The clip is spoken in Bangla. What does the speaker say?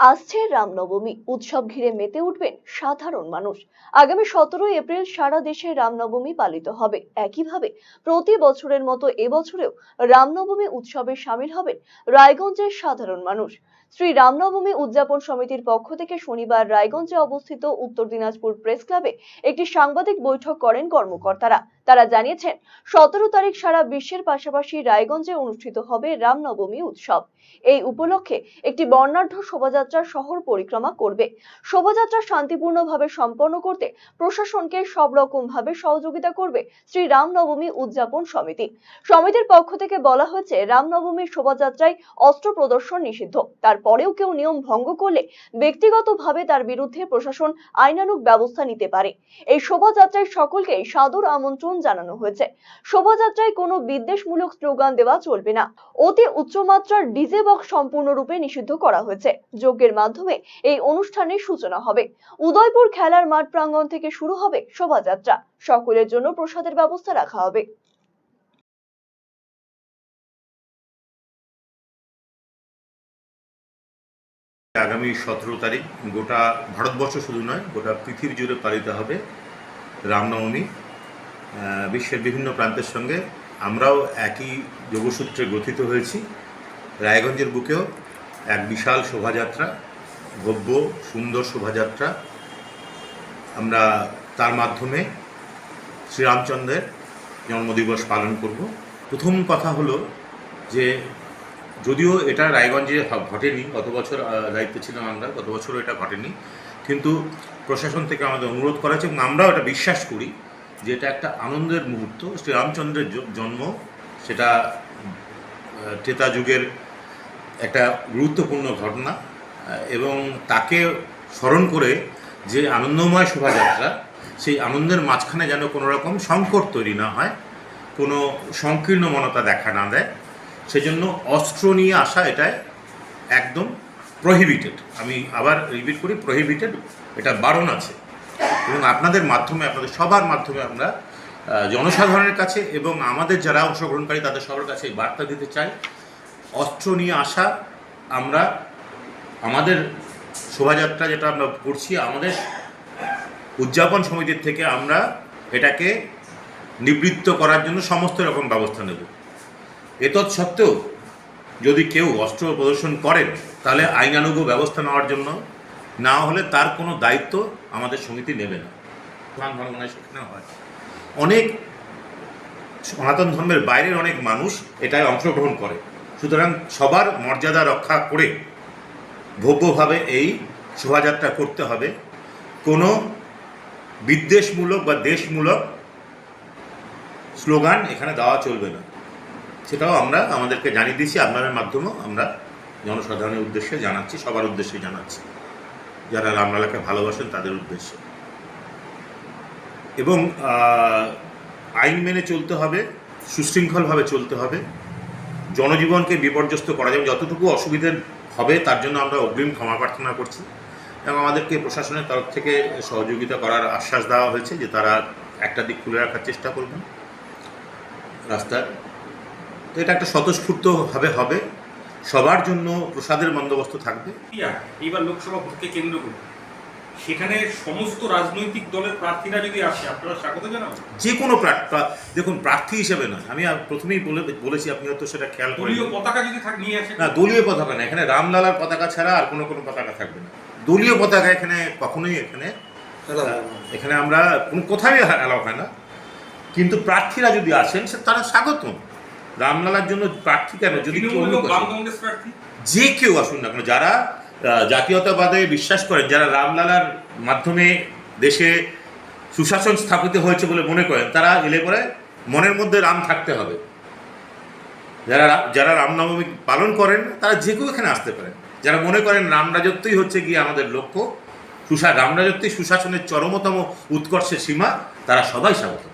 আসছে রামনবমী উৎসব ঘিরে মেতে উঠবেন সাধারণ মানুষ। আগামী সতেরোই এপ্রিল সারা দেশে রামনবমী পালিত হবে। একইভাবে প্রতি বছরের মতো এবছরেও রামনবমী উৎসবে সামিল হবেন রায়গঞ্জের সাধারণ মানুষ। শ্রী রামনবমী উদযাপন সমিতির পক্ষ থেকে শনিবার রায়গঞ্জে অবস্থিত উত্তর দিনাজপুর প্রেস ক্লাবে একটি সাংবাদিক বৈঠক করেন কর্মকর্তারা। তারা জানিয়েছেন, সতেরো তারিখ সারা বিশ্বের পাশাপাশি রায়গঞ্জে অনুষ্ঠিত হবে রামনবমী উৎসব। এই উপলক্ষে একটি বর্ণাঢ্য শোভাযাত্রা শহর পরিক্রমা করবে। শোভাযাত্রা শান্তিপূর্ণভাবে সম্পন্ন করতে প্রশাসনকে সব রকম ভাবে সহযোগিতা করবে শ্রী রামনবমী উদযাপন সমিতি। সমিতির পক্ষ থেকে বলা হয়েছে, রামনবমীর শোভাযাত্রায় অস্ত্র প্রদর্শন নিষিদ্ধ। তারপরেও কেউ নিয়ম ভঙ্গ করলে ব্যক্তিগতভাবে তার বিরুদ্ধে প্রশাসন আইনানুগ ব্যবস্থা নিতে পারে। এই শোভাযাত্রায় সকলকে সাদর আমন্ত্রণ জানানো হয়েছে। শোভাযাত্রায় কোনো বিদ্বেষমূলক স্লোগান দেওয়া চলবে না। অতি উচ্চমাত্রার ডিজে বক্স সম্পূর্ণরূপে নিষিদ্ধ করা হয়েছে। যজ্ঞের মাধ্যমে এই অনুষ্ঠানের সূচনা হবে। উদয়পুর খেলার মাঠ প্রাঙ্গণ থেকে শুরু হবে শোভাযাত্রা। সকলের জন্য প্রসাদের ব্যবস্থা রাখা হবে। আগামী সতেরো তারিখ, গোটা ভারতবর্ষ শুধু নয়, গোটা পৃথিবী জুড়ে পালিত হবে রামনবমী। বিশ্বের বিভিন্ন প্রান্তের সঙ্গে আমরাও একই যোগসূত্রে গঠিত হয়েছি। রায়গঞ্জের বুকেও এক বিশাল শোভাযাত্রা ভব্য সুন্দর শোভাযাত্রা। আমরা তার মাধ্যমে শ্রীরামচন্দ্রের জন্মদিবস পালন করব। প্রথম কথা হলো যে যদিও এটা রায়গঞ্জে ঘটেনি, গত বছর দায়িত্বে ছিলাম আমরা, গত বছরও এটা ঘটেনি। কিন্তু প্রশাসন থেকে আমাদের অনুরোধ করা হয়েছে এবং আমরাও এটা বিশ্বাস করি যে এটা একটা আনন্দের মুহূর্ত। শ্রীরামচন্দ্রের জন্ম, সেটা ত্রেতা যুগের একটা গুরুত্বপূর্ণ ঘটনা এবং তাকে স্মরণ করে যে আনন্দময় শোভাযাত্রা, সেই আনন্দের মাঝখানে যেন কোনো রকম সংকট তৈরি না হয়, কোনো সংকীর্ণ মনতা দেখা না দেয়। সেজন্য অস্ত্র নিয়ে আসা এটাই একদম প্রহিবিটেড আমি আবার রিপিট করি প্রহিবিটেড এটা বারণ আছে। এবং আপনাদের মাধ্যমে, আপনাদের সবার মাধ্যমে আমরা জনসাধারণের কাছে এবং আমাদের যারা অংশগ্রহণকারী, তাদের সবার কাছে বার্তা দিতে চাই। অস্ত্র নিয়ে আসা, আমরা আমাদের শোভাযাত্রা যেটা আমরা করছি, আমাদের উদযাপন সমিতির থেকে আমরা এটাকে নিবৃত্ত করার জন্য সমস্ত রকম ব্যবস্থা নেব। এতৎ সত্ত্বেও যদি কেউ অস্ত্র প্রদর্শন করেন, তাহলে আইনানুগ ব্যবস্থা নেওয়ার জন্য না হলে তার কোনো দায়িত্ব আমাদের সমিতি নেবে না। ভাঙনায় সেখানে হয়। অনেক সনাতন ধর্মের বাইরের অনেক মানুষ এটায় অংশগ্রহণ করে। সুতরাং সবার মর্যাদা রক্ষা করে ভব্যভাবে এই শোভাযাত্রা করতে হবে। কোনো বিদ্বেষমূলক বা দেশমূলক স্লোগান এখানে দেওয়া চলবে না। সেটাও আমরা আমাদেরকে জানিয়ে দিয়েছি, আপনাদের মাধ্যমেও আমরা জনসাধারণের উদ্দেশ্যে জানাচ্ছি, সবার উদ্দেশ্যে জানাচ্ছি, যারা রামলালাকে ভালোবাসেন তাদের উদ্দেশ্যে। এবং আইন মেনে চলতে হবে, সুশৃঙ্খলভাবে চলতে হবে, জনজীবনকে বিপর্যস্ত করা যাবে, যতটুকু অসুবিধে হবে তার জন্য আমরা অগ্রিম ক্ষমা প্রার্থনা করছি। এবং আমাদেরকে প্রশাসনের তরফ থেকে সহযোগিতা করার আশ্বাস দেওয়া হয়েছে যে তারা একটা দিক খুলে রাখার চেষ্টা করবেন। রাস্তার এটা একটা স্বতঃস্ফূর্তভাবে হবে। সবার জন্য প্রসাদের বন্দোবস্ত থাকবে। ইয়া, এইবার লোকসভা ভোটকে কেন্দ্র করে সেখানে সমস্ত রাজনৈতিক দলের প্রার্থীরা যদি আসে আপনারা স্বাগত জানাবেন যে কোনো প্রা- প্রা- দেখুন প্রার্থী হিসেবে নয়। আমি আর প্রথমেই বলে বলেছি আপনি হয়তো সেটা খেয়াল করেন দলীয় পতাকা যদি থাক নিয়ে আসে না দলীয় পতাকা না এখানে রামলালার পতাকা ছাড়া আর কোনো কোনো পতাকা থাকবে না। দলীয় পতাকা এখানে কখনোই এখানে এখানে আমরা কোনো কোথায় অ্যালাউ হয় না। কিন্তু প্রার্থীরা যদি আসেন সে তারা স্বাগতম। রামলালার জন্য প্রার্থী কেন? যদি যে কেউ আসুন না কেন যারা জাতীয়তাবাদে বিশ্বাস করেন যারা রামলালার মাধ্যমে দেশে সুশাসন স্থাপিত হয়েছে বলে মনে করেন তারা এলে পরে মনের মধ্যে রাম থাকতে হবে। যারা যারা রামনবমী পালন করেন তারা যে কেউ এখানে আসতে পারেন। যারা মনে করেন রামরাজত্বই হচ্ছে গিয়ে আমাদের লক্ষ্য সুশা রাম রাজত্বই সুশাসনের চরমতম উৎকর্ষের সীমা তারা সবাই স্বাগত।